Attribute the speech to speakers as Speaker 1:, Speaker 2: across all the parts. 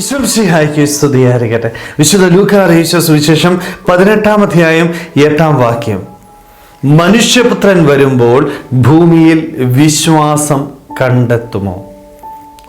Speaker 1: വിശ്വംസിഹായിക്ക് സ്തുതിയായിരിക്കട്ടെ വിശുദ്ധ ലൂക്ക സുവിശേഷം പതിനെട്ടാം അധ്യായം എട്ടാം വാക്യം. മനുഷ്യപുത്രൻ വരുമ്പോൾ ഭൂമിയിൽ വിശ്വാസം കണ്ടെത്തുമോ?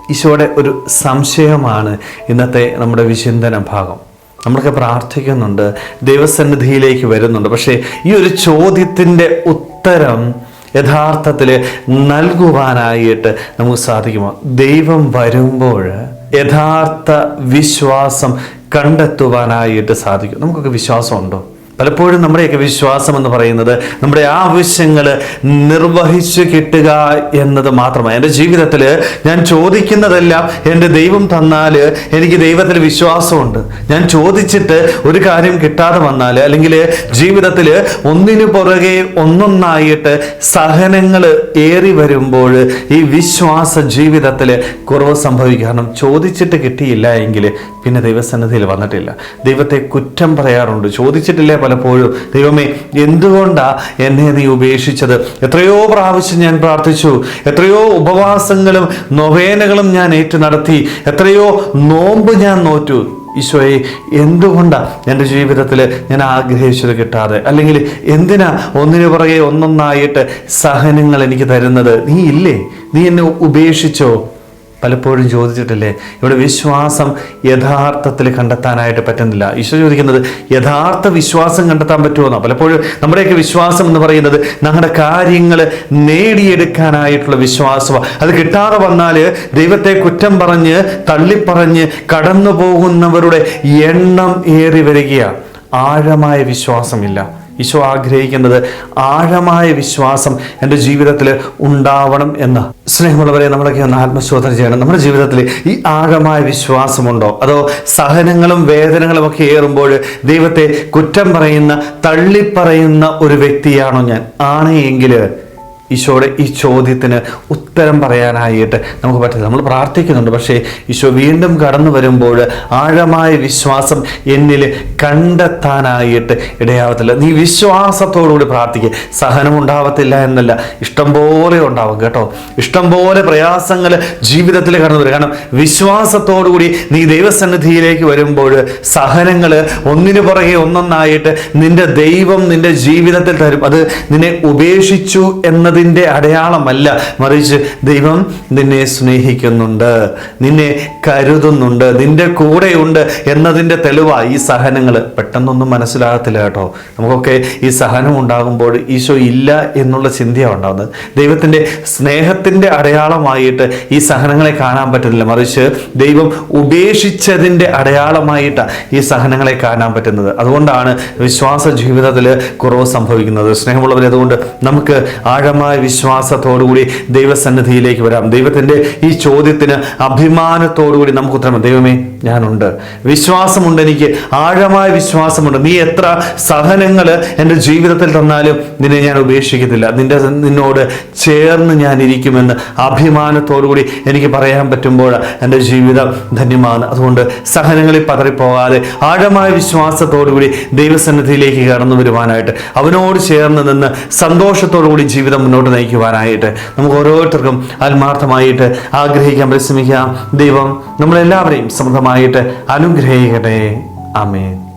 Speaker 1: ഈശോയുടെ ഒരു സംശയമാണ് ഇന്നത്തെ നമ്മുടെ വിചിന്തന ഭാഗം. നമ്മളൊക്കെ പ്രാർത്ഥിക്കുന്നുണ്ട് ദൈവസന്നിധിയിലേക്ക് വരുന്നുണ്ട്. പക്ഷേ ഈ ഒരു ചോദ്യത്തിന്റെ ഉത്തരം യഥാർത്ഥത്തിൽ നൽകുവാനായിട്ട് നമുക്ക് സാധിക്കുമോ? ദൈവം വരുമ്പോൾ യഥാർത്ഥ വിശ്വാസം കണ്ടെത്തുവാനായിട്ട് സാധിക്കും. നമുക്കൊക്കെ വിശ്വാസമുണ്ടോ? പലപ്പോഴും നമ്മുടെയൊക്കെ വിശ്വാസം എന്ന് പറയുന്നത് നമ്മുടെ ആവശ്യങ്ങൾ നിർവഹിച്ചു കിട്ടുക എന്നത് മാത്രമാണ്. എന്റെ ജീവിതത്തിൽ ഞാൻ ചോദിക്കുന്നതെല്ലാം എന്റെ ദൈവം തന്നാൽ എനിക്ക് ദൈവത്തിൽ വിശ്വാസമുണ്ട്. ഞാൻ ചോദിച്ചിട്ട് ഒരു കാര്യം കിട്ടാതെ വന്നാൽ അല്ലെങ്കിൽ ജീവിതത്തിൽ ഒന്നിനു പുറകെ ഒന്നൊന്നായിട്ട് സഹനങ്ങൾ ഏറി വരുമ്പോൾ ഈ വിശ്വാസ ജീവിതത്തിൽ കുറവ് സംഭവിക്കും. കാരണം ചോദിച്ചിട്ട് കിട്ടിയില്ല എങ്കിൽ പിന്നെ ദൈവസന്നിധിയിൽ വന്നിട്ടില്ല. ദൈവത്തെ കുറ്റം പറയാറുണ്ട്. ചോദിച്ചിട്ടില്ലേ പലപ്പോഴും ദൈവമേ എന്തുകൊണ്ടാ എന്നെ നീ ഉപേക്ഷിച്ചത്? എത്രയോ പ്രാവശ്യം ഞാൻ പ്രാർത്ഥിച്ചു. എത്രയോ ഉപവാസങ്ങളും നൊവേനകളും ഞാൻ ഏറ്റു നടത്തി. എത്രയോ നോമ്പ് ഞാൻ നോറ്റു. ഈശോയെ എന്തുകൊണ്ടാണ് എന്റെ ജീവിതത്തിൽ ഞാൻ ആഗ്രഹിച്ചത് കിട്ടാതെ? അല്ലെങ്കിൽ എന്തിനാ ഒന്നിനു പുറകെ ഒന്നൊന്നായിട്ട് സഹനങ്ങൾ എനിക്ക് തരുന്നത്? നീ ഇല്ലേ? നീ എന്നെ ഉപേക്ഷിച്ചോ? പലപ്പോഴും ചോദിച്ചിട്ടില്ലേ ഇവിടെ വിശ്വാസം യഥാർത്ഥത്തിൽ കണ്ടെത്താനായിട്ട് പറ്റുന്നില്ല. ഈശോ ചോദിക്കുന്നത് യഥാർത്ഥ വിശ്വാസം കണ്ടെത്താൻ പറ്റുമോ പലപ്പോഴും നമ്മുടെയൊക്കെ വിശ്വാസം എന്ന് പറയുന്നത് നമ്മുടെ കാര്യങ്ങൾ നേടിയെടുക്കാനായിട്ടുള്ള വിശ്വാസമാണ് അത് കിട്ടാതെ വന്നാൽ ദൈവത്തെ കുറ്റം പറഞ്ഞ് തള്ളിപ്പറഞ്ഞ് കടന്നു പോകുന്നവരുടെ എണ്ണം ഏറി വരികയാണ് ആഴമായ വിശ്വാസമില്ല. ഈശോ ആഗ്രഹിക്കുന്നത് ആഴമായ വിശ്വാസം എന്റെ ജീവിതത്തിൽ ഉണ്ടാവണം എന്ന്. സ്നേഹമുള്ളവരെ നമ്മളൊക്കെ ഒന്ന് ആത്മശോധന ചെയ്യണം. നമ്മുടെ ജീവിതത്തിൽ ഈ ആഴമായ വിശ്വാസമുണ്ടോ? അതോ സഹനങ്ങളും വേദനകളും ഒക്കെ ഏറുമ്പോൾ ദൈവത്തെ കുറ്റം പറയുന്ന തള്ളിപ്പറയുന്ന ഒരു വ്യക്തിയാണോ ഞാൻ? ആണെങ്കിൽ ഈശോയുടെ ഈ ചോദ്യത്തിന് ഉത്തരം പറയാനായിട്ട് നമുക്ക് പറ്റില്ല നമ്മൾ പ്രാർത്ഥിക്കുന്നുണ്ട്. പക്ഷേ ഈശോ വീണ്ടും കടന്നു വരുമ്പോൾ ആഴമായ വിശ്വാസം എന്നിൽ കണ്ടെത്താനായിട്ട് ഇടയാവത്തില്ല. നീ വിശ്വാസത്തോടുകൂടി പ്രാർത്ഥിക്കുക സഹനം ഉണ്ടാവത്തില്ല എന്നല്ല. ഇഷ്ടം പോലെ ഉണ്ടാവും കേട്ടോ. ഇഷ്ടം പോലെ പ്രയാസങ്ങൾ ജീവിതത്തിൽ കടന്നു വരും. കാരണം വിശ്വാസത്തോടുകൂടി നീ ദൈവസന്നിധിയിലേക്ക് വരുമ്പോൾ സഹനങ്ങൾ ഒന്നിനു പുറകെ ഒന്നൊന്നായിട്ട് നിന്റെ ദൈവം നിന്റെ ജീവിതത്തിൽ തരും. അത് നിന്നെ ഉപേക്ഷിച്ചു എന്നത് എന്നതിന്റെ അടയാളമല്ല. മറിച്ച് ദൈവം നിന്നെ സ്നേഹിക്കുന്നുണ്ട് നിന്നെ കരുതുന്നുണ്ട് നിന്റെ കൂടെയുണ്ട് എന്നതിന്റെ തെളിവാണ് ഈ സഹനങ്ങൾ പെട്ടെന്നൊന്നും മനസ്സിലാകത്തില്ല കേട്ടോ. നമുക്കൊക്കെ ഈ സഹനം ഉണ്ടാകുമ്പോൾ ഈശോ ഇല്ല എന്നുള്ള ചിന്തയാണ് ഉണ്ടാകുന്നത് ദൈവത്തിന്റെ സ്നേഹത്തിന്റെ അടയാളമായിട്ട് ഈ സഹനങ്ങളെ കാണാൻ പറ്റുന്നില്ല. മറിച്ച് ദൈവം ഉപേക്ഷിച്ചതിന്റെ അടയാളമായിട്ടാണ് ഈ സഹനങ്ങളെ കാണാൻ പറ്റുന്നത്. അതുകൊണ്ടാണ് വിശ്വാസ ജീവിതത്തിൽ കുറവ് സംഭവിക്കുന്നത്. സ്നേഹമുള്ളവരെ അതുകൊണ്ട് നമുക്ക് ആഴമായ വിശ്വാസത്തോടുകൂടി ദൈവസന്നിധിയിലേക്ക് വരാം. ദൈവത്തിന്റെ ഈ ചോദ്യത്തിന് അഭിമാനത്തോടുകൂടി നമുക്ക് ഉത്തരം ദൈവമേ ഞാനുണ്ട്. വിശ്വാസമുണ്ട് എനിക്ക്. ആഴമായ വിശ്വാസമുണ്ട്. നീ എത്ര സഹനങ്ങൾ എന്റെ ജീവിതത്തിൽ തന്നാലും നിന്നെ ഞാൻ ഉപേക്ഷിക്കത്തില്ല. നിന്റെ നിന്നോട് ചേർന്ന് ഞാൻ ഇരിക്കുമെന്ന് അഭിമാനത്തോടുകൂടി എനിക്ക് പറയാൻ പറ്റുമ്പോൾ എന്റെ ജീവിതം ധന്യമാണ്. അതുകൊണ്ട് സഹനങ്ങളിൽ പതറിപ്പോകാതെ ആഴമായ വിശ്വാസത്തോടുകൂടി ദൈവസന്നിധിയിലേക്ക് കടന്നു വരുവാനായിട്ട് അവനോട് ചേർന്ന് നിന്ന് സന്തോഷത്തോടുകൂടി ജീവിതം മുന്നോട്ട് നയിക്കുവാനായിട്ട് നമുക്ക് ഓരോരുത്തർക്കും ആത്മാർത്ഥമായിട്ട് ആഗ്രഹിക്കാൻ പരിശ്രമിക്കാം ദൈവം നമ്മളെല്ലാവരെയും സമൃദ്ധമായിട്ട് അനുഗ്രഹിക്കട്ടെ. ആമേൻ.